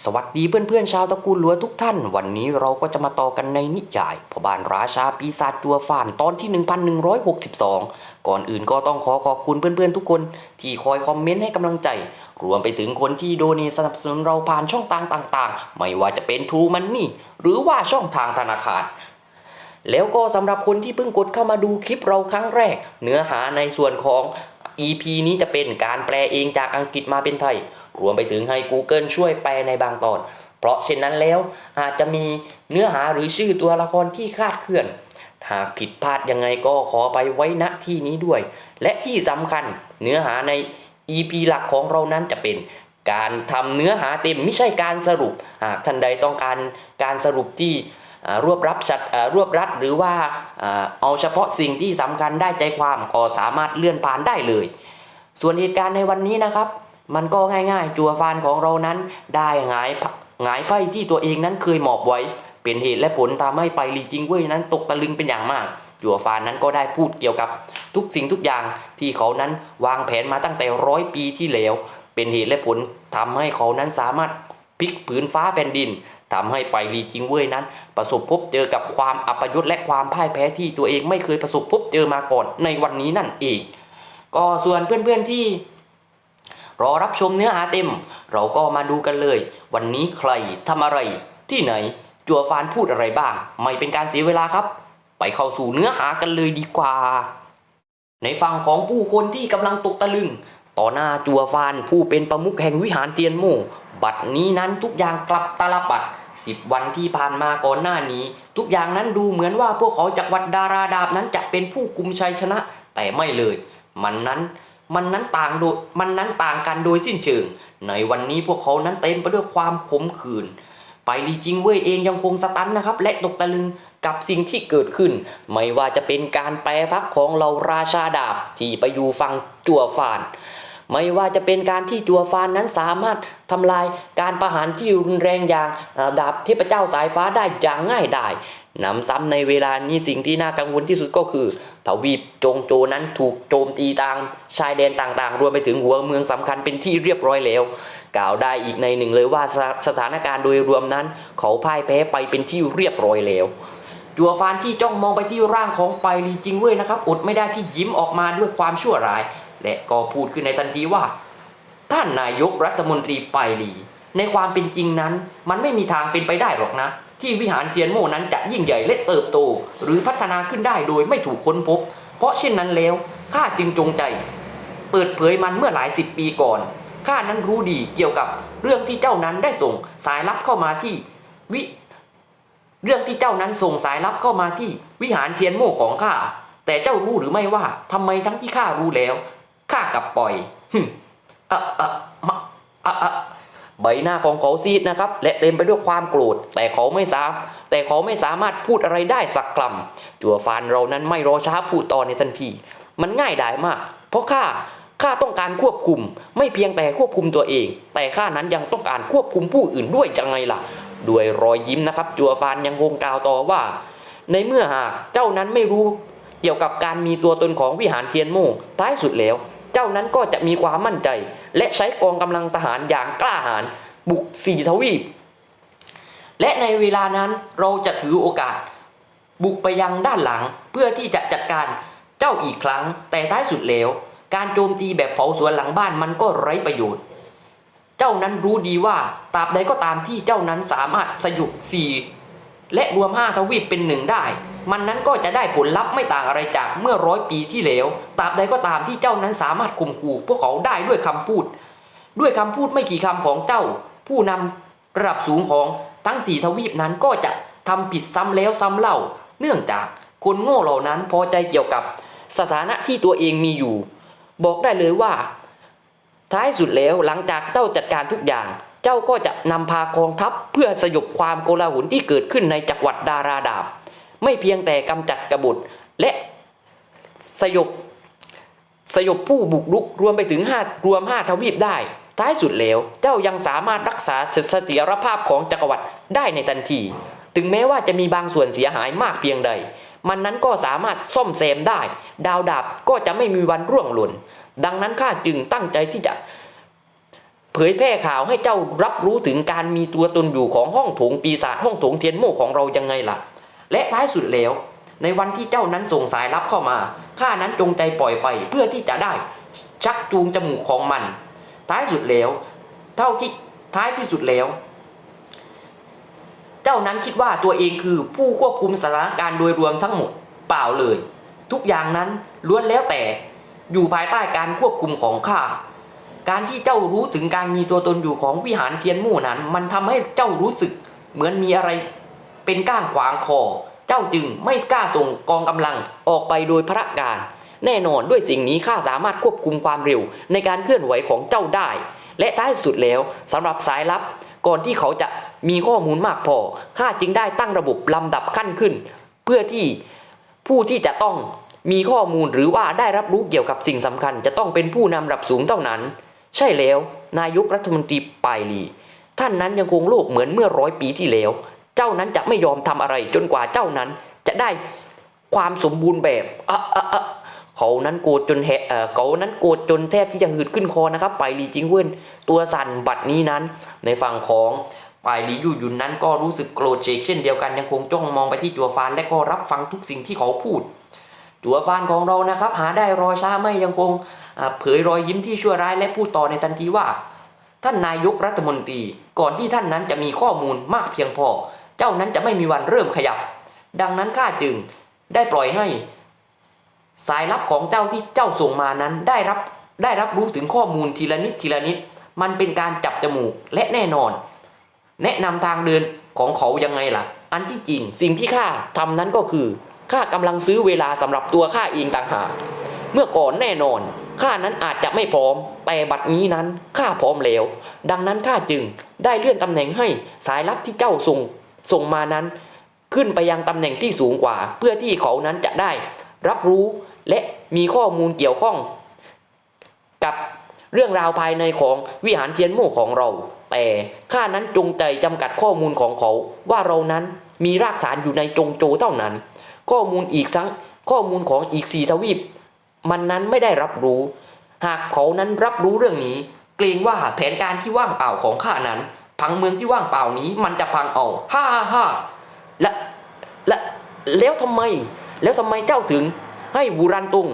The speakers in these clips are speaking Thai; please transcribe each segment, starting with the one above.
สวัสดีเพื่อนๆชาวตระกูลหลัวทุกท่าน วันนี้เราก็จะมาต่อกันในนิยายพบานราชาปีศาจตัวฝ่านตอนที่ 1162 ก่อนอื่นก็ต้องขอขอบคุณเพื่อนๆทุกคน ที่คอยคอมเมนต์ให้กำลังใจ รวมไปถึงคนที่โดเนสนับสนุนเราผ่านช่องทางต่างๆ ไม่ว่าจะเป็นทูมันนี่หรือว่าช่องทางธนาคารแล้วก็สำหรับคนที่เพิ่งกดเข้ามาดูคลิปเราครั้งแรก เนื้อหาในส่วนของ EP นี้จะเป็นการแปลเองจากอังกฤษมาเป็นไทย รวมไปถึงให้ Google ช่วยแปลในบางตอน เพราะเช่นนั้นแล้วอาจจะมีเนื้อหาหรือชื่อตัวละครที่คาดเคลื่อน หากผิดพลาดยังไงก็ขอไปไว้ณที่นี้ด้วย และที่สำคัญเนื้อหาใน EP หลักของเรานั้นจะเป็นการทำเนื้อหาเต็มไม่ใช่การสรุป หากท่านใดต้องการการสรุปที่รวบรับชัดรวบรัดหรือว่าอ่าเอาเฉพาะสิ่งที่สำคัญได้ใจความก็สามารถเลื่อนผ่านได้เลย ส่วนเหตุการณ์ในวันนี้นะครับ มันก็ง่ายๆ จัวฟานของเรานั้น ได้หงายหงายไพ่ที่ตัวเองนั้นเคยหมอบไว้ เป็นเหตุและผลทำให้ไปลีจิงเว่ยนั้นตกตะลึงเป็นอย่างมาก จัวฟานนั้นก็ได้พูดเกี่ยวกับทุกสิ่งทุกอย่างที่เขานั้นวางแผนมาตั้งแต่ร้อยปีที่แล้ว เป็นเหตุและผลทำให้เขานั้นสามารถพลิกผืนฟ้าแผ่นดินทำให้ไปลีจิงเว่ยนั้น ประสบพบเจอกับความอัปยศและความพ่ายแพ้ที่ตัวเองไม่เคยประสบพบเจอมาก่อนในวันนี้นั่นเองก็ส่วนเพื่อนๆที่ รอรับชมเนื้อหาเต็ม เราก็มาดูกันเลย วันนี้ใครทำอะไร ที่ไหน จัวฟานพูดอะไรบ้าง ไม่เป็นการเสียเวลาครับ ไปเข้าสู่เนื้อหากันเลยดีกว่า ในฝั่งของผู้คนที่กำลังตกตะลึง ต่อหน้าจัวฟานผู้เป็นประมุขแห่งวิหารเตียนโมบัดนี้นั้นทุกอย่างกลับตาลปัดสิบวันที่ผ่านมาก่อนหน้านี้ ทุกอย่างนั้นดูเหมือนว่าพวกเขาจากวัดดาราดาบนั้นจะเป็นผู้กุมชัยชนะ แต่ไม่เลย มันนั้น มันนั้นต่างโดยมันนั้นต่างกันโดยสิ้นเชิง ในวันนี้พวกเขานั้นเต็มไปด้วยความขมขื่นไปลีจิงเว่ยเองยังคงสตันนะครับ และตกตะลึงกับสิ่งที่เกิดขึ้น ไม่ว่าจะเป็นการแปรพักของเราราชาดาบที่ไปอยู่ฝั่งจั่วฟาน ไม่ว่าจะเป็นการที่จัวฟานนั้นสามารถทำลายการประหารที่รุนแรงอย่างดาบเทพเจ้าสายฟ้าได้อย่างง่ายได้หนำซ้ำในเวลานี้สิ่งที่น่ากังวลที่สุดก็คือ ทวีปจงโจนั้นถูกโจมตีทางชายแดนต่างๆ รวมไปถึงหัวเมืองสำคัญเป็นที่เรียบร้อยแล้ว กล่าวได้อีกในหนึ่งเลยว่าสสถานการณ์โดยรวมนั้น เขาพ่ายแพ้ไปเป็นที่เรียบร้อยแล้วจัวฟานที่จ้องมองไปที่ร่างของไปลีจริงเว่ยนะครับอดไม่ได้ที่ยิ้มออกมาด้วยความชั่วร้าย และก็พูดขึ้นในทันทีว่า ท่านนายกรัฐมนตรีไปลีในความเป็นจริงนั้น มันไม่มีทางเป็นไปได้หรอกนะ ที่วิหารเทียนโม่นั้นจะยิ่งใหญ่และเติบโต หรือพัฒนาขึ้นได้โดยไม่ถูกค้นพบ เพราะเช่นนั้นแล้วข้าจึงจงใจ เปิดเผยมันเมื่อหลายสิบปีก่อนข้านั้นรู้ดีเกี่ยวกับเรื่องที่เจ้านั้นได้ส่งสายลับเข้ามาที่วิเรื่องที่เจ้านั้นส่งสายลับเข้ามาที่วิหารเทียนโม่ของข้าแต่เจ้ารู้หรือไม่ว่าทำไมทั้งที่ข้ารู้แล้วข้ากลับปล่อยหึอะอะมะอะอะ ใบหน้าของเขาซีดนะครับ และเต็มไปด้วยความโกรธ แต่เขาไม่สามแต่เขาไม่สามารถพูดอะไรได้สักคำจัวฟานเรานั้นไม่รอช้าพูดต่อในทันที มันง่ายดายมาก เพราะข้าข้าต้องการควบคุม ไม่เพียงแต่ควบคุมตัวเอง แต่ข้านั้นยังต้องการควบคุมผู้อื่นด้วยจังไงล่ะ ด้วยรอยยิ้มนะครับ จัวฟานยังคงกล่าวต่อว่า ในเมื่อหากเจ้านั้นไม่รู้เกี่ยวกับการมีตัวตนของวิหารเทียนโม่ท้ายสุดแล้ว เจ้านั้นก็จะมีความมั่นใจ และใช้กองกำลังทหารอย่างกล้าหาญบุกสี่ทวีป และในเวลานั้นเราจะถือโอกาส บุกไปยังด้านหลังเพื่อที่จะจัดการเจ้าอีกครั้ง แต่ท้ายสุดแล้ว การโจมตีแบบเผาสวนหลังบ้านมันก็ไร้ประโยชน์ เจ้านั้นรู้ดีว่าตราบใดก็ตามที่เจ้านั้นสามารถสยุบสี่ และรวมห้าทวีปเป็นหนึ่งได้ มันนั้นก็จะได้ผลลัพธ์ไม่ต่างอะไรจากเมื่อร้อยปีที่แล้วตราบใดก็ตามที่เจ้านั้นสามารถข่มขู่พวกเขาได้ด้วยคำพูด ด้วยคำพูดไม่กี่คำของเจ้า ผู้นำระดับสูงของทั้งสี่ทวีปนั้นก็จะทำผิดซ้ำแล้วซ้ำเล่า เนื่องจากคนโง่เหล่านั้นพอใจเกี่ยวกับสถานะที่ตัวเองมีอยู่ บอกได้เลยว่า ท้ายสุดแล้วหลังจากเจ้าจัดการทุกอย่าง เจ้าก็จะนำพากองทัพเพื่อสยบความโกลาหลที่เกิดขึ้นในจักรวรรดิดาราดาบ ไม่เพียงแต่กำจัดกบฏและสยบสยบผู้บุกรุกรวมไปถึงห้ารวมห้าทวีปได้ ท้ายสุดแล้ว เจ้ายังสามารถรักษาเสถียรภาพของจักรวรรดิได้ในทันที ถึงแม้ว่าจะมีบางส่วนเสียหายมากเพียงใด มันนั้นก็สามารถซ่อมแซมได้ ดาวดาบก็จะไม่มีวันร่วงหล่น ดังนั้นข้าจึงตั้งใจที่จะ เผยแพร่ข่าวให้เจ้ารับรู้ถึงการมีตัวตนอยู่ของห้องโถงปีศาจห้องโถงเทียนโม่ของเรายังไงล่ะ และท้ายสุดแล้ว ในวันที่เจ้านั้นส่งสายลับเข้ามาข้านั้นจงใจปล่อยไปเพื่อที่จะได้ ชักจูงจมูกของมัน ท้ายสุดแล้ว เท่าที่ท้ายที่สุดแล้ว เจ้านั้นคิดว่าตัวเองคือผู้ควบคุมสถานการณ์โดยรวมทั้งหมดเปล่าเลย ทุกอย่างนั้นล้วนแล้วแต่อยู่ภายใต้การควบคุมของข้า การที่เจ้ารู้ถึงการมีตัวตนอยู่ของวิหารเทียนมู่นั้น มันทำให้เจ้ารู้สึกเหมือนมีอะไรเป็นก้างขวางคอ เจ้าจึงไม่กล้าส่งกองกำลังออกไปโดยพระการ แน่นอนด้วยสิ่งนี้ข้าสามารถควบคุมความเร็วในการเคลื่อนไหวของเจ้าได้ และท้ายสุดแล้วสำหรับสายลับ ก่อนที่เขาจะมีข้อมูลมากพอข้าจึงได้ตั้งระบบลำดับขั้นขึ้น เพื่อที่ผู้ที่จะต้องมีข้อมูลหรือว่าได้รับรู้เกี่ยวกับสิ่งสำคัญ จะต้องเป็นผู้นำระดับสูงเท่านั้น ใช่แล้ว นายกรัฐมนตรีปายลี ท่านนั้นยังคงโลกเหมือนเมื่อร้อยปีที่แล้ว เจ้านั้นจะไม่ยอมทำอะไรจนกว่าเจ้านั้นจะได้ความสมบูรณ์แบบอะอะอะเขานั้นโกรธจนแหเออเขานั้นโกรธจนแทบที่จะหืดขึ้นคอนะครับไปายลีจริงเว้นตัวสั่นบัดนี้นั้น ในฝั่งของปายลียู่หยุนนั้นก็รู้สึกโกรธเชกเช่นเดียวกันยังคงจ้องมองไปที่จัวฟานและก็รับฟังทุกสิ่งที่เขาพูด จัวฟานของเรานะครับ หาได้รอช้าไม่ยังคง เผยรอยยิ้มที่ชั่วร้ายและพูดต่อในทันทีว่า ท่านนายกรัฐมนตรี ก่อนที่ท่านนั้นจะมีข้อมูลมากเพียงพอ เจ้านั้นจะไม่มีวันเริ่มขยับ ดังนั้นข้าจึงได้ปล่อยให้ สายลับของเจ้าที่เจ้าส่งมานั้นได้รับได้รับรู้ถึงข้อมูลทีละนิดทีละนิด มันเป็นการจับจมูกและแน่นอน แนะนำทางเดินของเขายังไงล่ะ อันที่จริงสิ่งที่ข้าทำนั้นก็คือข้ากำลังซื้อเวลาสำหรับตัวข้าเองต่างหากเมื่อก่อนแน่นอน ข้านั้นอาจจะไม่พร้อม แต่บัดนี้นั้นข้าพร้อมแล้ว ดังนั้นข้าจึงได้เลื่อนตำแหน่งให้สายลับที่เจ้าส่งส่งมานั้น ขึ้นไปยังตำแหน่งที่สูงกว่า เพื่อที่เขานั้นจะได้ รับรู้และมีข้อมูลเกี่ยวข้อง กับเรื่องราวภายในของวิหารเทียนโม่ของเรา แต่ข้านั้นจงใจจำกัดข้อมูลของเขา ว่าเรานั้นมีรากฐานอยู่ในจงโจเท่านั้น ข้อมูลอีกทั้งข้อมูลของอีกสี่ทวีป มันนั้นไม่ได้รับรู้ หากเขานั้นรับรู้เรื่องนี้ เกรงว่าแผนการที่ว่างเปล่าของข้านั้น พังเมืองที่ว่างเปล่านี้ มันจะพังเอาฮ่าฮ่าและและแล้วทำไม แล้วทำไมเจ้าถึง ให้บูรันตุง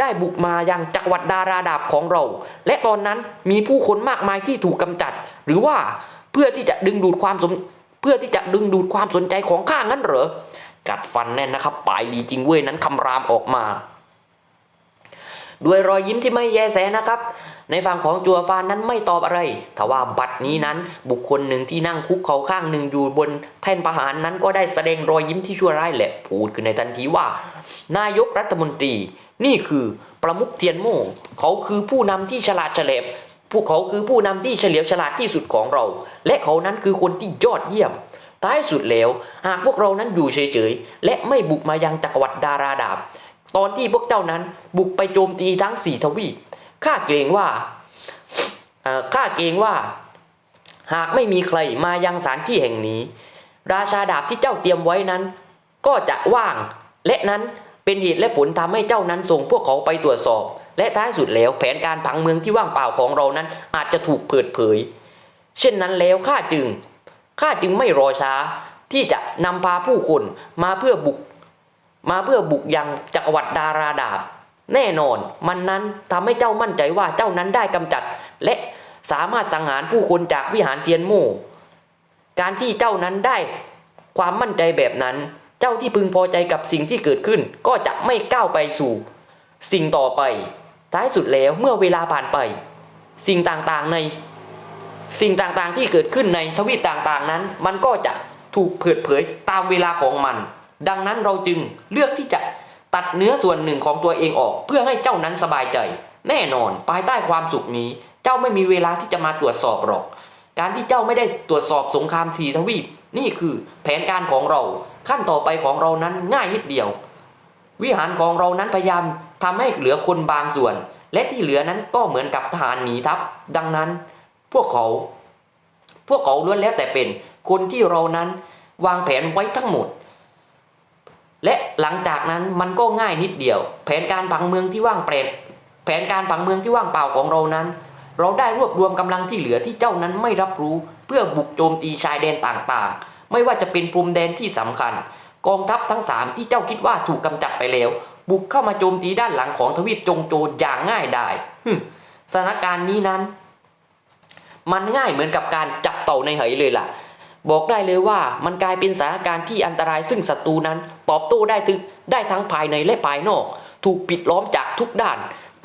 ได้บุกมายังจักรวรรดิดาราดาบของเรา และตอนนั้นมีผู้คนมากมายที่ถูกกำจัด หรือว่าเพื่อที่จะดึงดูดความสนเพื่อที่จะดึงดูดความสนใจของข้างั้นเหรอ กัดฟันแน่นนะครับปลายลีจิงเว่ยนั้นคำรามออกมา ด้วยรอยยิ้มที่ไม่แยแสนะครับ ในฝั่งของจัวฟานนั้นไม่ตอบอะไรทว่าบัดนี้นั้นบุคคลหนึ่งที่นั่งคุกเขาข้างหนึ่งอยู่บนแท่นประหารนั้นก็ได้แสดงรอยยิ้มที่ชั่วร้ายแหละพูดขึ้นในทันทีว่า นายกรัฐมนตรี นี่คือประมุขเทียนโม่เขาคือผู้นำที่ฉลาดเฉลียวพวกเขาคือผู้นำที่เฉลียวฉลาดที่สุดของเรา และเขานั้นคือคนที่ยอดเยี่ยม ท้ายสุดแล้ว หากพวกเรานั้นอยู่เฉยๆ และไม่บุกมายังจักรวรรดิดาราดาบ ตอนที่พวกเจ้านั้นบุกไปโจมตีทั้งสี่ทวีปข้าเกรงว่าข้าเกรงว่า หากไม่มีใครมายังสถานที่แห่งนี้ ราชาดาบที่เจ้าเตรียมไว้นั้น ก็จะว่าง และนั้นเป็นเหตุและผลทำให้เจ้านั้นส่งพวกเขาไปตรวจสอบ และท้ายสุดแล้วแผนการพังเมืองที่ว่างเปล่าของเรานั้นอาจจะถูกเปิดเผย เช่นนั้นแล้วข้าจึงข้าจึงไม่รอช้าที่จะนำพาผู้คนมาเพื่อบุก มาเพื่อบุกยังจักรวรรดิดาราดาบ แน่นอน มันนั้นทำให้เจ้ามั่นใจว่าเจ้านั้นได้กำจัด และสามารถสังหารผู้คนจากวิหารเทียนโม่การที่เจ้านั้นได้ความมั่นใจแบบนั้น เจ้าที่พึงพอใจกับสิ่งที่เกิดขึ้น ก็จะไม่ก้าวไปสู่ สิ่งต่อไป ท้ายสุดแล้วเมื่อเวลาผ่านไป สิ่งต่างๆใน สิ่งต่างๆที่เกิดขึ้นในทวีปต่างๆนั้น มันก็จะถูกเปิดเผยตามเวลาของมัน ดังนั้นเราจึงเลือกที่จะตัดเนื้อส่วนหนึ่งของตัวเองออก เพื่อให้เจ้านั้นสบายใจ แน่นอนภายใต้ความสุขนี้ เจ้าไม่มีเวลาที่จะมาตรวจสอบหรอก การที่เจ้าไม่ได้ตรวจสอบสงครามสีทวีปนี่คือแผนการของเรา ขั้นต่อไปของเรานั้นง่ายนิดเดียว วิหารของเรานั้นพยายามทำให้เหลือคนบางส่วน และที่เหลือนั้นก็เหมือนกับทหารหนีทัพ ดังนั้น พวกเขา พวกเขาล้วนแล้วแต่เป็นคนที่เรานั้นวางแผนไว้ทั้งหมด และหลังจากนั้นมันก็ง่ายนิดเดียว แผนการผังเมืองที่ว่างเปล่าแผนการผังเมืองที่ว่างเปล่าของเรานั้น เราได้รวบรวมกำลังที่เหลือที่เจ้านั้นไม่รับรู้ เพื่อบุกโจมตีชายแดนต่างๆ ไม่ว่าจะเป็นพรมแดนที่สำคัญ กองทัพทั้งสามที่เจ้าคิดว่าถูกกำจัดไปแล้ว บุกเข้ามาโจมตีด้านหลังของทวีปจงโจอย่างง่ายดายฮึสถานการณ์นี้นั้น มันง่ายเหมือนกับการจับเต่าในไหเลยล่ะ บอกได้เลยว่ามันกลายเป็นสถานการณ์ที่อันตรายซึ่งศัตรูนั้นตอบโต้ได้ถึงได้ทั้งภายในและภายนอก ถูกปิดล้อมจากทุกด้าน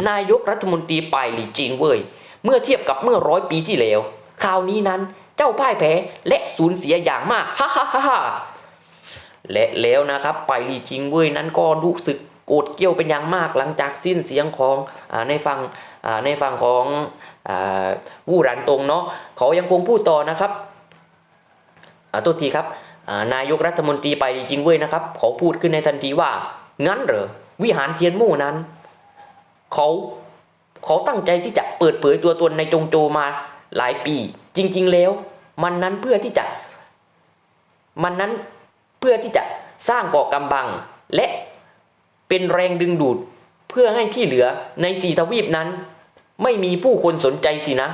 นายกรัฐมนตรีไปหลีจิงเว่ยเมื่อเทียบกับเมื่อร้อยปีที่แล้วคราวนี้นั้นเจ้าพ่ายแพ้และสูญเสียอย่างมากฮ่าฮ่าฮ่าฮ่าและแล้วนะครับไปหลีจิงเว่ยนั้นก็รู้สึกโกรธเกี้ยวเป็นอย่างมากหลังจากสิ้นเสียงของอในฝั่งในฝั่งของอวู่หรันตงเนาะเขายังคงพูดต่อนะครับ ตัวทีครับนายกรัฐมนตรีไปจริงเว้ยนะครับเขาพูดขึ้นในทันทีว่า งั้นเหรอวิหารเทียนมู่นั้น เขาเขาตั้งใจที่จะเปิดเผยตัวตนในจงโจมาหลายปี จริง ๆ แล้ว มันนั้นเพื่อที่จะ มันนั้นเพื่อที่จะสร้างเกาะกำบัง และเป็นแรงดึงดูดเพื่อให้ที่เหลือในสีทวีปนั้น ไม่มีผู้คนสนใจสินะ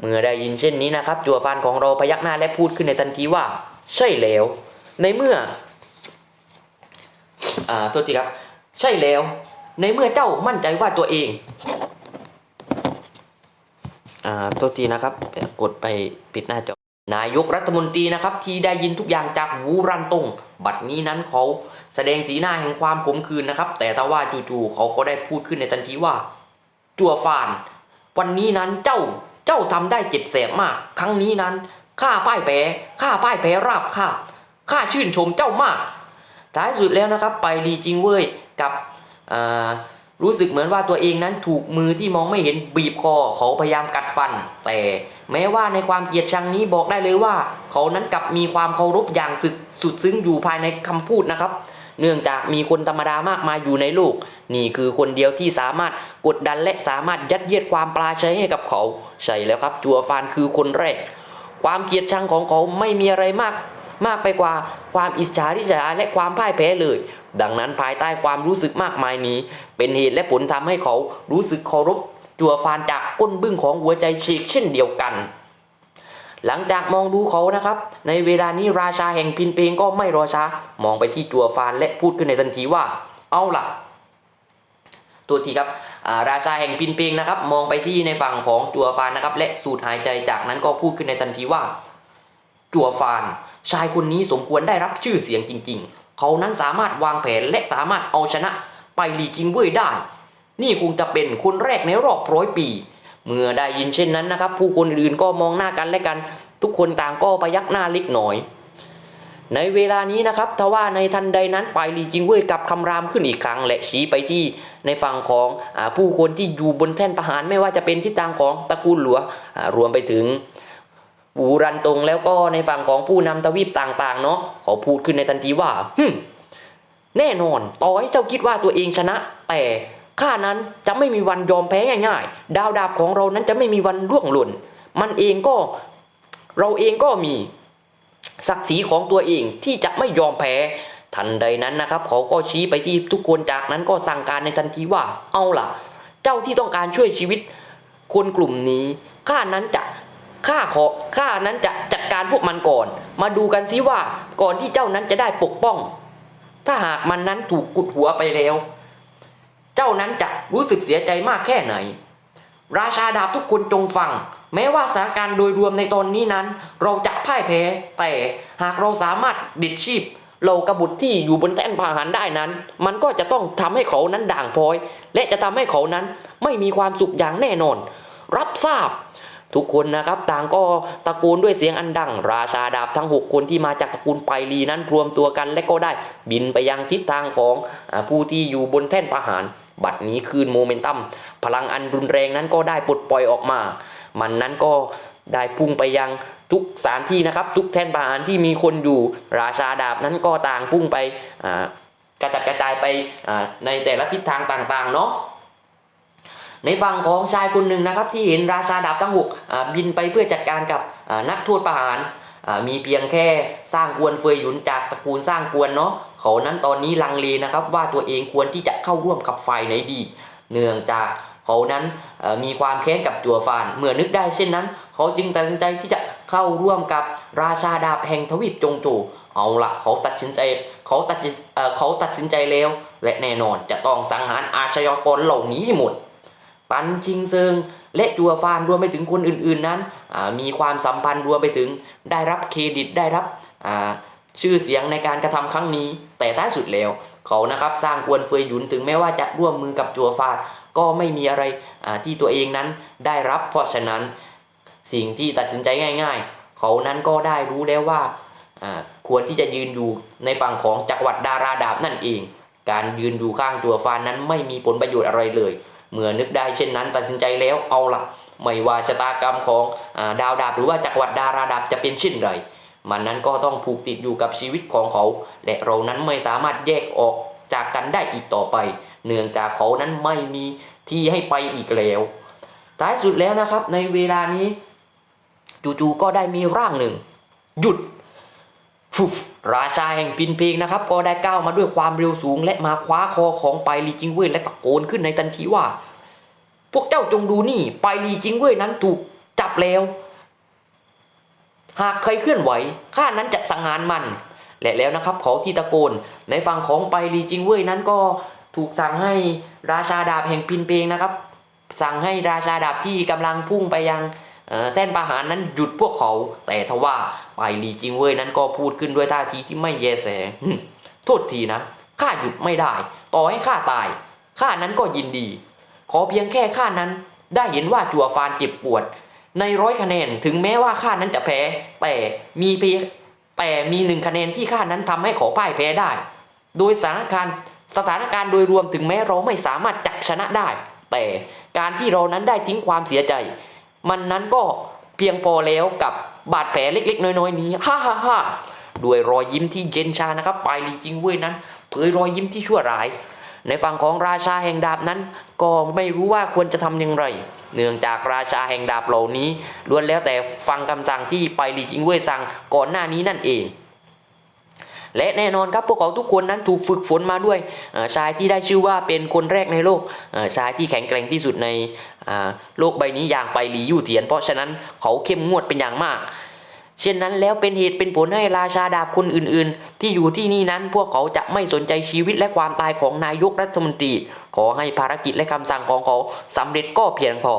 เมื่อได้ยินเช่นนี้นะครับ จัวฟานของเราพยักหน้าและพูดขึ้นในทันทีว่า ใช่แล้ว ในเมื่ออ่าโทษทีครับ ใช่แล้ว ในเมื่อเจ้ามั่นใจว่าตัวเองอ่าโทษทีนะครับกดไปปิดหน้าจอนายกรัฐมนตรีนะครับ ที่ได้ยินทุกอย่างจากวูรันตงบัดนี้นั้นเขาแสดงสีหน้าแห่งความขมขื่นนะครับ แต่ถ้าว่าจู่ๆเขาก็ได้พูดขึ้นในทันทีว่า จัวฟาน วันนี้นั้นเจ้า จ้าทำได้เจ็บแสบมาก ครั้งนี้นั้นข้าป้ายแพ้ข้าป้ายแพ้ราบข้าบข้าชื่นชมเจ้ามาก ท้ายสุดแล้วนะครับ ไปรีจิงเว่ยกับอ่ารู้สึกเหมือนว่าตัวเองนั้นถูกมือที่มองไม่เห็นบีบคอเขาพยายามกัดฟัน แต่แม้ว่าในความเกลียดชังนี้บอกได้เลยว่า เขานั้นกลับมีความเคารพอย่างสุดสุดซึ้งอยู่ภายในคำพูดนะครับ เนื่องจากมีคนธรรมดามากมายอยู่ในโลก นี่คือคนเดียวที่สามารถกดดันและสามารถยัดเยียดความปลาชัยให้กับเขา ใช่แล้วครับ จัวฟานคือคนแรก ความเกลียดชังของเขาไม่มีอะไรมาก มากไปกว่าความอิจฉาริษยาและความพ่ายแพ้เลย ดังนั้นภายใต้ความรู้สึกมากมายนี้ เป็นเหตุและผลทำให้เขารู้สึกเคารพจัวฟานจากก้นบึ้งของหัวใจฉีกเช่นเดียวกัน หลังจากมองดูเขานะครับ ในเวลานี้ราชาแห่งพินเพงก็ไม่รอช้า มองไปที่จัวฟานและพูดขึ้นในทันทีว่า เอาล่ะ ตัวทีครับราชาแห่งพินเพงนะครับ มองไปที่ในฝั่งของจัวฟานนะครับ และสูดหายใจจากนั้นก็พูดขึ้นในทันทีว่า จัวฟาน ชายคนนี้สมควรได้รับชื่อเสียงจริง ๆ เขานั้นสามารถวางแผนและสามารถเอาชนะ ไปลีจิงเว่ยได้ นี่คงจะเป็นคนแรกในรอบร้อยปี เมื่อได้ยินเช่นนั้นนะครับ ผู้คนอื่นก็มองหน้ากันและกัน ทุกคนต่างก็พยักหน้าเล็กหน่อย ในเวลานี้นะครับทว่าในทันใดนั้นไปลีจิงเว่ยกับคำรามขึ้นอีกครั้ง และชี้ไปที่ในฝั่งของอผู้คนที่อยู่บนแท่นประหารไม่ว่าจะเป็นทิศทางของตระกูลหลัวรวมไปถึงปูรันตรงแล้วก็ในฝั่งของผู้นำทวีปต่างๆเนาะเขาพูดขึ้นในทันทีว่าแน่นอนต่อให้เจ้าคิดว่าตัวเองชนะแต่ ข้านั้นจะไม่มีวันยอมแพ้ง่ายๆ ดาวดาบของเรานั้นจะไม่มีวันร่วงหล่น มันเองก็เราเองก็มีศักดิ์ศรีของตัวเองที่จะไม่ยอมแพ้ทันใดนั้นนะครับเขาก็ชี้ไปที่ทุกคนจากนั้นก็สั่งการในทันทีว่า เอาล่ะ เจ้าที่ต้องการช่วยชีวิต คนกลุ่มนี้ข้านั้นจะข้าขอข้านั้นจะจัดการพวกมันก่อน มาดูกันซิว่าก่อนที่เจ้านั้นจะได้ปกป้อง ถ้าหากมันนั้นถูกกุดหัวไปแล้ว จ้านั้นจะรู้สึกเสียใจมากแค่ไหน ราชาดาบทุกคนจงฟัง แม้ว่าสถานการณ์โดยรวมในตอนนี้นั้น เราจะพ่ายแพ้ แต่หากเราสามารถดิดชีพเรากระบุตรที่อยู่บนแท่นพาหารได้นั้น มันก็จะต้องทำให้เขานั้นด่างพร้อย และจะทำให้เขานั้นไม่มีความสุขอย่างแน่นอน รับทราบ ทุกคนนะครับต่างก็ตะโกนด้วยเสียงอันดัง ราชาดาบทั้ง 6 คนที่มาจากตระกูลไปลีนั้นรวมตัวกันและก็ได้บินไปยังทิศทางของผู้ที่อยู่บนแท่นประหาร บัดนี้คืนโมเมนตัมพลังอันรุนแรงนั้นก็ได้ปลดปล่อยออกมา มันนั้นก็ได้พุ่งไปยังทุกสถานที่นะครับ ทุกแท่นประหารที่มีคนอยู่ราชาดาบนั้นก็ต่างพุ่งไปกระจัดกระจายไปในแต่ละทิศทางต่างๆเนาะในฝั่งของชายคนหนึ่งนะครับ ที่เห็นราชาดาบทั้งหกบินไปเพื่อจัดการกับนักโทษประหารมีเพียงแค่สร้างกวนเฟยหยุนจากตระกูลสร้างกวนเนาะ เขานั้นตอนนี้ลังเลนะครับว่าตัวเองควรที่จะเข้าร่วมกับฝ่ายไหนดี เนื่องจากเขานั้นมีความแค้นกับจัวฟานเมื่อนึกได้เช่นนั้น เขาจึงตัดสินใจที่จะเข้าร่วมกับราชาดาบแห่งทวีปจงโจเอาละเขาตัดสินใจเขาตัดเขาตัดสินใจแล้ว และแน่นอนจะต้องสังหารอาชญากรเหล่านี้ให้หมด ปันชิงเซิงและจัวฟานรวมไปถึงคนอื่นๆนั้น มีความสัมพันธ์รวมไปถึงได้รับเครดิตได้รับ ชื่อเสียงในการกระทำครั้งนี้ แต่ท้ายสุดแล้วเขานะครับสร้างกวนเฟยหยุนถึงแม้ว่าจะร่วมมือกับจัวฟานก็ไม่มีอะไรที่ตัวเองนั้นได้รับเพราะฉะนั้นสิ่งที่ตัดสินใจง่าย ๆ เขานั้นก็ได้รู้แล้วว่าควรที่จะยืนอยู่ในฝั่งของจักรวรรดิดาราดาบนั่นเอง การยืนอยู่ข้างจัวฟานนั้นไม่มีผลประโยชน์อะไรเลย เมื่อนึกได้เช่นนั้น ตัดสินใจแล้วเอาละไม่ว่าชะตากรรมของอดาวดาบหรือว่าจักรวรรดิดาราดาบจะเป็นเช่นไร มันนั้นก็ต้องผูกติดอยู่กับชีวิตของเขา และเรานั้นไม่สามารถแยกออกจากกันได้อีกต่อไป เนื่องจากเขานั้นไม่มีที่ให้ไปอีกแล้วท้ายสุดแล้วนะครับ ในเวลานี้ จู่ๆก็ได้มีร่างหนึ่ง หยุดฟุบราชาแห่งปินเพลงนะครับ ก็ได้ก้าวมาด้วยความเร็วสูง และมาคว้าคอของไปลีจิงเว่ยและตะโกนขึ้นในทันทีว่า พวกเจ้าจงดูนี่ ไปลีจิงเว่ยนั้นถูกจับแล้ว หากใครเคลื่อนไหวข้านั้นจะสังหารมัน และแล้วนะครับเขาที่ตะโกน ในฝั่งของไปลีจิงเว่ยนั้นก็ถูกสั่งให้ราชาดาบแห่งปินเพลงนะครับ สั่งให้ราชาดาบที่กำลังพุ่งไปยังเอ่อแท่นประหารนั้นหยุดพวกเขา แต่ทว่าไปลีจิงเว่ยนั้นก็พูดขึ้นด้วยท่าทีที่ไม่แยแสโทษทีนะข้าหยุดไม่ได้ ต่อให้ข้าตายข้านั้นก็ยินดี ขอเพียงแค่ข้านั้นได้เห็นว่าจัวฟานเจ็บปวด ในร้อยคะแนนถึงแม้ว่าข้านั้นจะแพ้ แต่มีเพียงแต่มีหนึ่งคะแนนที่ข้านั้นทำให้ขาพ่ายแพ้ได้ โดยสถานการณ์สถานการณ์โดยรวมถึงแม้เราไม่สามารถจักชนะได้ แต่การที่เรานั้นได้ทิ้งความเสียใจ มันนั้นก็เพียงพอแล้วกับบาดแผลเล็กๆ น้อยๆ นี้ฮ่าฮ่าฮ่าด้วยรอยยิ้มที่เย็นชานะครับ ปลายลีจิงเว่ยนั้นเผยรอยยิ้มที่ชั่วร้าย ในฝั่งของราชาแห่งดาบนั้น ก็ไม่รู้ว่าควรจะทำอย่างไร เนื่องจากราชาแห่งดาบเหล่านี้ล้วนแล้วแต่ฟังคำสั่งที่ไปลีจิงเว่ยสั่งก่อนหน้านี้นั่นเอง และแน่นอนครับพวกเขาทุกคนนั้นถูกฝึกฝนมาด้วยชายที่ได้ชื่อว่าเป็นคนแรกในโลกชายที่แข็งแกร่งที่สุดในโลกใบนี้อย่างไปหลียู่เทียน เพราะฉะนั้นเขาเข้มงวดเป็นอย่างมาก เช่นนั้นแล้วเป็นเหตุเป็นผลให้ราชาดาบคนอื่นๆ ที่อยู่ที่นี่นั้นพวกเขาจะไม่สนใจชีวิตและความตายของนายกรัฐมนตรี ขอให้ภารกิจและคำสั่งของเขาสำเร็จก็เพียงพอ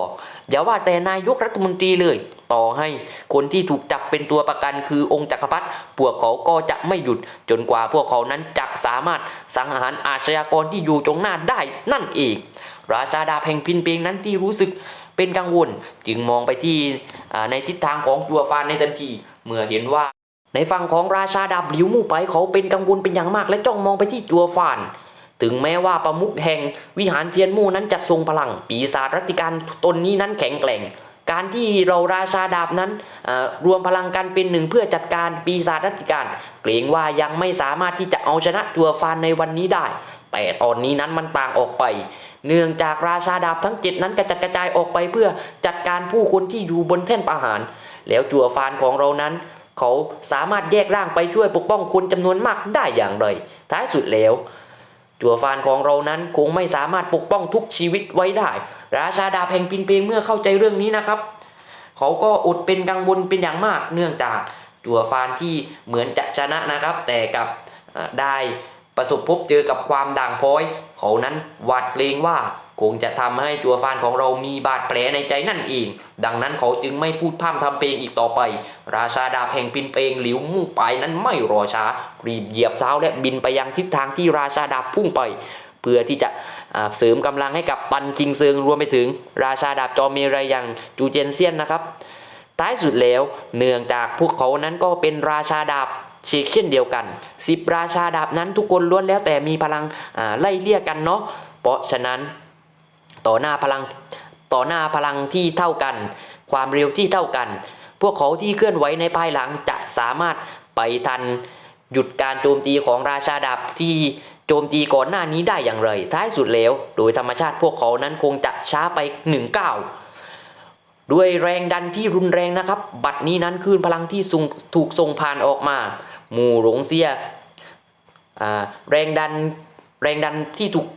อย่าว่าแต่นายกรัฐมนตรีเลย ต่อให้คนที่ถูกจับเป็นตัวประกันคือองค์จักรพรรดิพวกเขาก็จะไม่หยุด จนกว่าพวกเขานั้นจะสามารถสังหารอาชญากรที่อยู่ตรงหน้าได้นั่นเอง ราชาดาแห่งพินเปงนั้นที่รู้สึกเป็นกังวล จึงมองไปที่ในทิศทางของจัวฟานในทันที เมื่อเห็นว่า ในฝั่งของราชาดาบหลิวมู่ไปเขาเป็นกังวลเป็นอย่างมากและจ้องมองไปที่จัวฟาน ถึงแม้ว่าประมุขแห่งวิหารเทียนมู่นั้นจะทรงพลัง ปีศาจรัติการตนนี้นั้นแข็งแกร่ง การที่เราราชาดาบนั้นรวมพลังกันเป็นหนึ่งเพื่อจัดการปีศาจรัตติการ เกรงว่ายังไม่สามารถที่จะเอาชนะจัวฟานในวันนี้ได้ แต่ตอนนี้นั้นมันต่างออกไปเนื่องจากราชาดาบทั้งเจ็ดนั้นกระจัดกระจายออกไปเพื่อจัดการผู้คนที่อยู่บนแท่นประหาร แล้วจัวฟานของเรานั้น เขาสามารถแยกร่างไปช่วยปกป้องคนจำนวนมากได้อย่างไร ท้ายสุดแล้ว จัวฟานของเรานั้นคงไม่สามารถปกป้องทุกชีวิตไว้ได้ ราชาดาแห่งปินเพงเมื่อเข้าใจเรื่องนี้นะครับ เขาก็อดเป็นกังวลเป็นอย่างมากเนื่องจากจัวฟานที่เหมือนจะชนะนะครับ แต่กับได้ประสบพบเจอกับความด่างพ้อย เขานั้นหวาดเกรงว่า คงจะทำให้จัวฟานของเรามีบาดแผลในใจนั่นเอง ดังนั้นเขาจึงไม่พูดพร่ำทำเพลงอีกต่อไป ราชาดาบแห่งปินเพงหลิวมู่ไปนั้นไม่รอช้ารีบเหยียบเท้าและบินไปยังทิศทางที่ราชาดาบพุ่งไป เพื่อที่จะเสริมกำลังให้กับปันจิงเซิงรวมไปถึง ราชาดาบจอมเมรยยังจูเจนเซียนนะครับ ท้ายสุดแล้วเนื่องจากพวกเขานั้นก็เป็นราชาดาบเชกเช่นเดียวกันสิบราชาดาบนั้นทุกคนล้วนแล้วแต่มีพลังไล่เลี่ยกันเนาะเพราะฉะนั้น ต่อหน้าพลังต่อหน้าพลังที่เท่ากัน ความเร็วที่เท่ากัน พวกเขาที่เคลื่อนไหวในภายหลังจะสามารถไปทัน หยุดการโจมตีของราชาดาบที่โจมตีก่อนหน้านี้ได้อย่างไร ท้ายสุดแล้ว โดยธรรมชาติพวกเขานั้นคงจะช้าไปหนึ่งก้าวด้วยแรงดันที่รุนแรงนะครับ บัดนี้นั้นคืนพลังที่สูงถูกส่งผ่านออกมาหมู่หลงเซียแรงดันแรงดันที่ถูก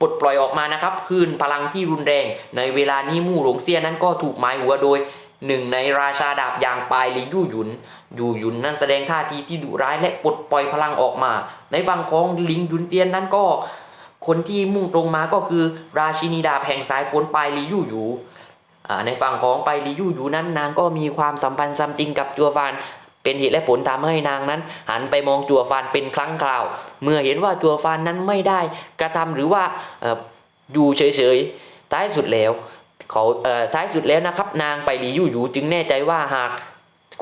ปลดปล่อยออกมานะครับคืนพลังที่รุนแรง ในเวลานี้มู่หลงเซียนั้นก็ถูกหมายหัวโดยหนึ่งในราชาดาบยางปลายลียู่หยุนยู่หยุนนั้นแสดงท่าทีที่ดุร้ายและปลดปล่อยพลังออกมา ในฝั่งของลิงยุนเตียนนั้นก็ คนที่มุ่งตรงมาก็คือ ราชินีดาบแห่งสายฝนปลายลียู่หยูในฝั่งของปลายลียู่หยูนั้นนางก็มีความสัมพันธ์ซัมติงกับจัวฟาน เป็นเหตุและผลทำให้นางนั้น หันไปมองจัวฟานเป็นครั้งคราว เมื่อเห็นว่าจัวฟานนั้นไม่ได้กระทำหรือว่าอออยู่เฉยๆท้ายสุดแล้วเขาเอ่อท้ายสุดแล้วนะครับ นางไปลียู่หยูจึงแน่ใจว่าหาก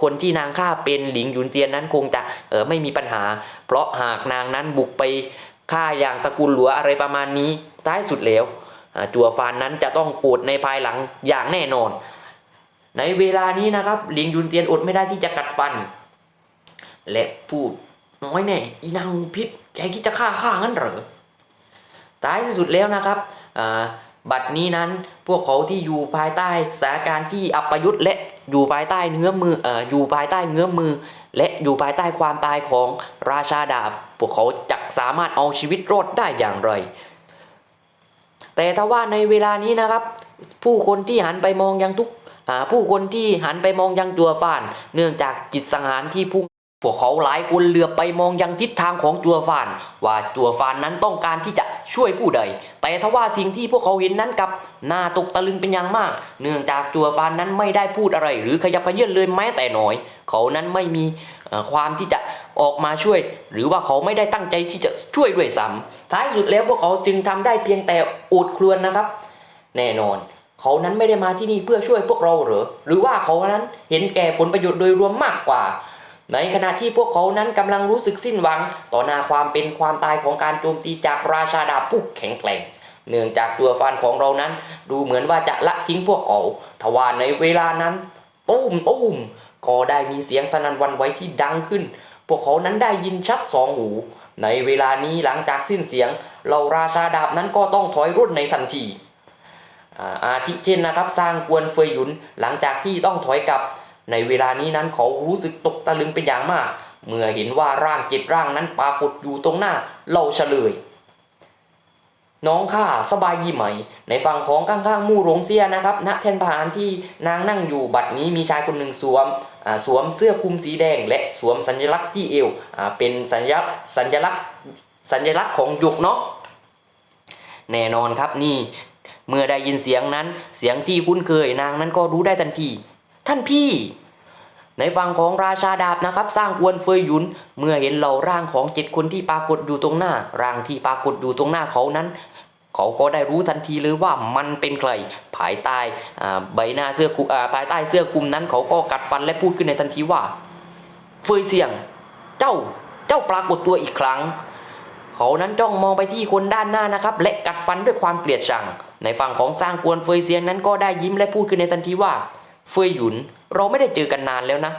คนที่นางฆ่าเป็นหลิงหยุนเตียนนั้นคงจะเออไม่มีปัญหา เพราะหากนางนั้นบุกไปฆ่าอย่างตระกูลหลัวอะไรประมาณนี้ท้ายสุดแล้วจัวฟานนั้นจะต้องโกรธในภายหลังอย่างแน่นอน ในเวลานี้นะครับหลิงยุนเตียนอดไม่ได้ที่จะกัดฟัน และพูดน้อยแน่อีนางพิษแกคิดจะฆ่าข้างั้นเหรอท้ายที่สุดแล้วนะครับบัดนี้นั้นพวกเขาที่อยู่ภายใต้สถานการณ์ที่อัปยุทธ์และอยู่ภายใต้เงื้อมือออยู่ภายใต้เงื้อมือ และอยู่ภายใต้ความตายของราชาดาบ พวกเขาจะสามารถเอาชีวิตรอดได้อย่างไร แต่ถ้าว่าในเวลานี้นะครับ ผู้คนที่หันไปมองยังทุก ผู้คนที่หันไปมองยังจัวฟาน เนื่องจากจิตสังหารที่พุ่งพวกเขาหลายคนเหลือไปมองยังทิศทางของจัวฟาน ว่าจัวฟานนั้นต้องการที่จะช่วยผู้ใด แต่ทว่าสิ่งที่พวกเขาเห็นนั้นกับน่าตกตะลึงเป็นอย่างมาก เนื่องจากจัวฟานนั้นไม่ได้พูดอะไร หรือขยับขยื่นเลยแม้แต่น้อย เขานั้นไม่มีความที่จะออกมาช่วย หรือว่าเขาไม่ได้ตั้งใจที่จะช่วยด้วยซ้ำท้ายสุดแล้วพวกเขาจึงทำได้เพียงแต่อดครวญนะครับ แน่นอน เขานั้นไม่ได้มาที่นี่เพื่อช่วยพวกเราเหรอ หรือว่าเขานั้นเห็นแก่ผลประโยชน์โดยรวมมากกว่า ในขณะที่พวกเขานั้นกำลังรู้สึกสิ้นหวัง ต่อหน้าความเป็นความตายของการโจมตีจากราชาดาบผู้แข็งแกร่ง เนื่องจากตัวฟันของเรานั้น ดูเหมือนว่าจะละทิ้งพวกเขาทว่าในเวลานั้นตุ้มตุ้มก็ได้มีเสียงสนั่นวันไหวที่ดังขึ้น พวกเขานั้นได้ยินชัดสองหู ในเวลานี้หลังจากสิ้นเสียงเหล่าราชาดาบนั้นก็ต้องถอยร่นในทันที อาทิเช่นนะครับ สร้างกวนเฟยหยุนหลังจากที่ต้องถอยกลับ ในเวลานี้นั้นเขารู้สึกตกตะลึงเป็นอย่างมาก เมื่อเห็นว่าร่างจ็ดร่างนั้นปรากฏอยู่ตรงหน้าเราเฉลย น้องข้าสบายดีไหม ในฝั่งของข้างๆมู่หลงเซียนะครับณแท่นพานที่นางนั่งอยู่บัดนี้มีชายคนหนึ่งสวมสวมเสื้อคลุมสีแดง และสวมสัญลักษณ์ที่เอวอเป็นสัญลักษณ์สัญลักษณ์สัญลักษณ์ของหยกเนาะแน่นอนครับนี่ เมื่อได้ยินเสียงนั้น เสียงที่คุ้นเคยนางนั้นก็รู้ได้ทันที ท่านพี่ ในฝั่งของราชาดาบนะครับ สร้างกวนเฟยหยุน เมื่อเห็นเหล่าร่างของเจ็ดคนที่ปรากฏอยู่ตรงหน้า ร่างที่ปรากฏอยู่ตรงหน้าเขานั้น เขาก็ได้รู้ทันทีเลยว่ามันเป็นใครภายใต้ใบหน้าเสื้อคลุมอ่าภายใต้เสื้อคลุมนั้น เขาก็กัดฟันและพูดขึ้นในทันทีว่า เฟยเสียง เจ้าเจ้าปรากฏตัวอีกครั้ง เขานั้นจ้องมองไปที่คนด้านหน้านะครับ และกัดฟันด้วยความเกลียดชัง ในฝั่งของสร้างกวนเฟยเซียงนั้นก็ได้ยิ้มและพูดขึ้นในทันทีว่า เฟยหยุน เราไม่ได้เจอกันนานแล้วนะ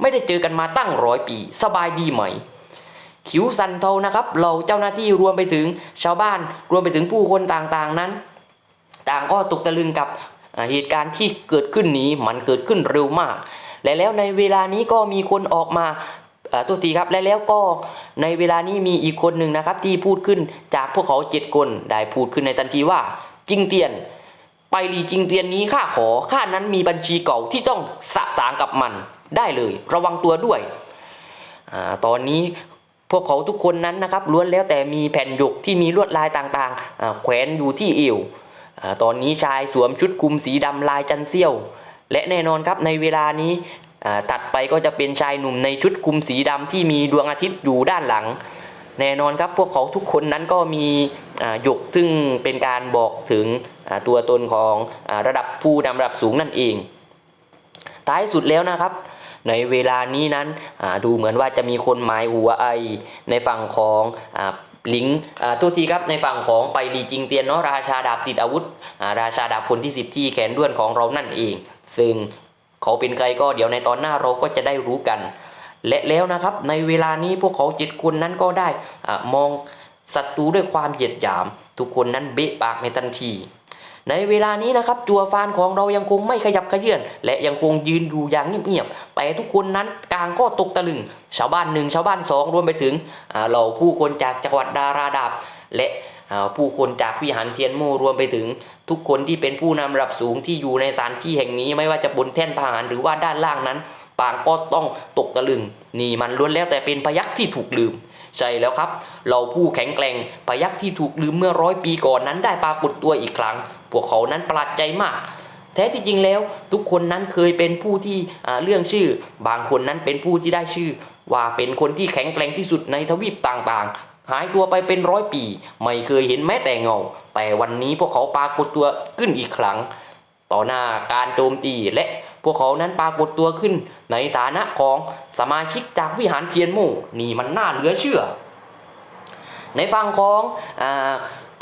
ไม่ได้เจอกันมาตั้งร้อยปี สบายดีไหมขิวสันเทานะครับเราเจ้าหน้าที่รวมไปถึงชาวบ้านรวมไปถึงผู้คนต่างๆนั้น ต่างก็ตกตะลึงกับเหตุการณ์ที่เกิดขึ้นนี้มันเกิดขึ้นเร็วมาก และแล้วในเวลานี้ก็มีคนออกมาอ่าตัวทีครับและแล้วก็ในเวลานี้มีอีกคนหนึ่งนะครับที่พูดขึ้นจากพวกเขาเจ็ดคนได้พูดขึ้นในทันทีว่า จิงเตียน ไปรีจิงเตียนนี้ข้าขอข้านั้นมีบัญชีเก่าที่ต้องสะสางกับมันได้เลย ระวังตัวด้วยอตอนนี้พวกเขาทุกคนนั้นนะครับล้วนแล้วแต่มีแผ่นหยกที่มีลวดลายต่างๆแขวนอยู่ที่เอวอตอนนี้ชายสวมชุดคลุมสีดำลายจันเซี่ยว และแน่นอนครับในเวลานี้ตัดไปก็จะเป็นชายหนุ่มในชุดคลุมสีดำที่มีดวงอาทิตย์อยู่ด้านหลัง แน่นอนครับพวกเขาทุกคนนั้นก็มีหยกซึ่งเป็นการบอกถึงตัวตนของอระดับผู้นำระดับสูงนั่นเอง ท้ายสุดแล้วนะครับ ในเวลานี้นั้นดูเหมือนว่าจะมีคนหมายหัวไอในฝั่งของอลิงอ่าตัวทีครับในฝั่งของไปรีจิงเตียนเนาะราชาดาบติดอาวุธาราชาดาบคนที่ 10 ที่แขนด้วนของเรานั่นเอง ซึ่งเขาเป็นใครก็เดี๋ยวในตอนหน้าเราก็จะได้รู้กัน และแล้วนะครับ ในเวลานี้พวกเขาเจ็ดคนนั้นก็ได้อามองศัตรูด้วยความเหยียดหยาม ทุกคนนั้นเบะปากในทันที ในเวลานี้นะครับจัวฟานของเรายังคงไม่ขยับขยื่นและยังคงยืนอยู่อย่างเงียบๆแต่ทุกคนนั้นกลางก็ตกตะลึง ชาวบ้านหนึ่งชาวบ้านสองรวมไปถึงเหล่าผู้คนจากจังหวัดดาราดาบและผู้คนจากวิหารเทียนโมรวมไปถึง ทุกคนที่เป็นผู้นำระดับสูงที่อยู่ในสถานที่แห่งนี้ไม่ว่าจะบนแท่นพระหารหรือว่าด้านล่างนั้น ต่างก็ต้องตกตะลึง นี่มันล้วนแล้วแต่เป็นพยักที่ถูกลืม ใช่แล้วครับ เราผู้แข็งแกร่งพยักที่ถูกลืมเมื่อร้อยปีก่อนนั้นได้ปรากฏตัวอีกครั้ง พวกเขานั้นประหลาดใจมากแท้ที่จริงแล้วทุกคนนั้นเคยเป็นผู้ที่เรื่องชื่อ บางคนนั้นเป็นผู้ที่ได้ชื่อ ว่าเป็นคนที่แข็งแกร่งที่สุดในทวีปต่างๆ หายตัวไปเป็นร้อยปี ไม่เคยเห็นแม้แต่เงา แต่วันนี้พวกเขาปรากฏตัวขึ้นอีกครั้ง ต่อหน้าการโจมตีและ พวกเขานั้นปรากฏตัวขึ้นในฐานะของสมาชิกจากวิหารเทียนมู่นี่มันน่าเหลือเชื่อ ในฝั่งของอ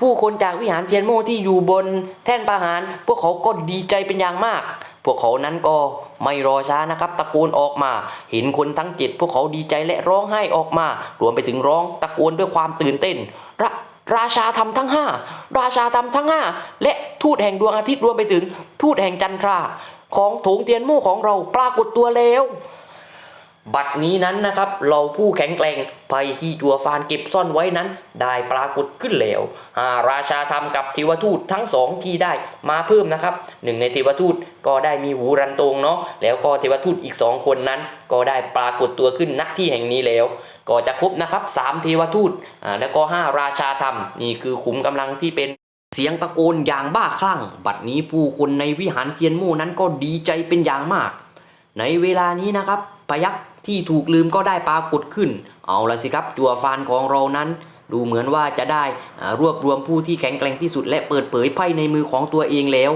ผู้คนจากวิหารเทียนโมที่อยู่บนแท่นประหาร พวกเขาก็ดีใจเป็นอย่างมาก พวกเขานั้นก็ไม่รอช้านะครับ ตะโกนออกมา เห็นคนทั้งเจ็ดพวกเขาดีใจและร้องไห้ออกมา รวมไปถึงร้องตะโกนด้วยความตื่นเต้นรราชาทำทั้งห้าราชาทำทั้งห้าและทูตแห่งดวงอาทิตย์รวมไปถึงทูตแห่งจันทรา ของถงเทียนโม่ของเราปรากฏตัวแล้ว บัตรนี้นั้นนะครับ เราผู้แข็งแกร่งไปที่ตัวฟานเก็บซ่อนไว้นั้น ได้ปรากฏขึ้นแล้วาราชาธรรมกับเทวทูตทั้งสองที่ได้มาเพิ่มนะครับหนึ่งในเทวทูตก็ได้มีหูรันตงเนาะแล้วก็เทวทูตอีกสองคนนั้น ก็ได้ปรากฏตัวขึ้นณที่แห่งนี้แล้วก็จะครบนะครับสามเทวทูตแล้วก็ห้าราชาธรรม นี่คือขุมกำลังที่เป็น เสียงตะโกนอย่างบ้าคลั่ง บัดนี้ผู้คนในวิหารเทียนโม่นั้นก็ดีใจเป็นอย่างมาก ในเวลานี้นะครับ พยักที่ถูกลืมก็ได้ปรากฏขึ้น เอาละสิครับจัวฟานของเรานั้น ดูเหมือนว่าจะได้รวบรวมผู้ที่แข็งแกร่งที่สุด และเปิดเผยไพ่ในมือของตัวเองแล้ว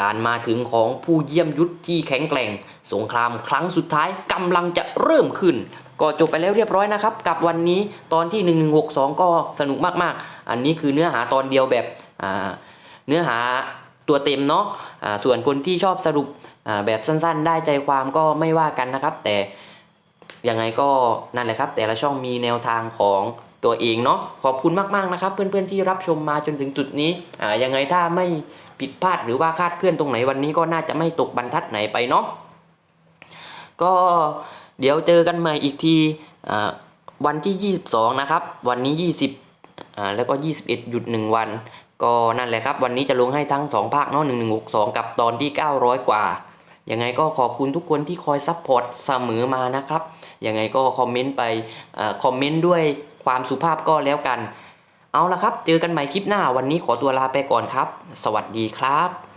การมาถึงของผู้เยี่ยมยุทธที่แข็งแกร่ง สงครามครั้งสุดท้ายกำลังจะเริ่มขึ้นก็จบไปแล้วเรียบร้อยนะครับ กับวันนี้ตอนที่ 1162 ก็สนุกมากๆ อันนี้คือเนื้อหาตอนเดียวแบบ เนื้อหาตัวเต็มเนาะอ่าส่วนคนที่ชอบสรุปแบบสั้นๆ ได้ใจความก็ไม่ว่ากันนะครับ แต่ยังไงก็นั่นแหละครับ แต่ละช่องมีแนวทางของตัวเองเนาะขอบคุณมากๆนะครับ เพื่อนๆที่รับชมมาจนถึงจุดนี้ยังไงถ้าไม่ผิดพลาดหรือว่าคาดเคลื่อนตรงไหนวันนี้ก็น่าจะไม่ตกบรรทัดไหนไปเนาะก็เดี๋ยวเจอกันใหม่อีกทีวันที่ 22 นะครับ วันนี้ 20แล้วก็ 21 หยุด 1 วัน ก็นั่นแหละครับ วันนี้จะลงให้ทั้ง 2 ภาคเนาะ1162 กับตอนที่ 900 กว่า ยังไงก็ขอบคุณทุกคนที่คอยซัพพอร์ตเสมอมานะครับ ยังไงก็คอมเมนต์ไปอคอมเมนต์ด้วยความสุภาพก็แล้วกัน เอาละครับ เจอกันใหม่คลิปหน้า วันนี้ขอตัวลาไปก่อนครับ สวัสดีครับ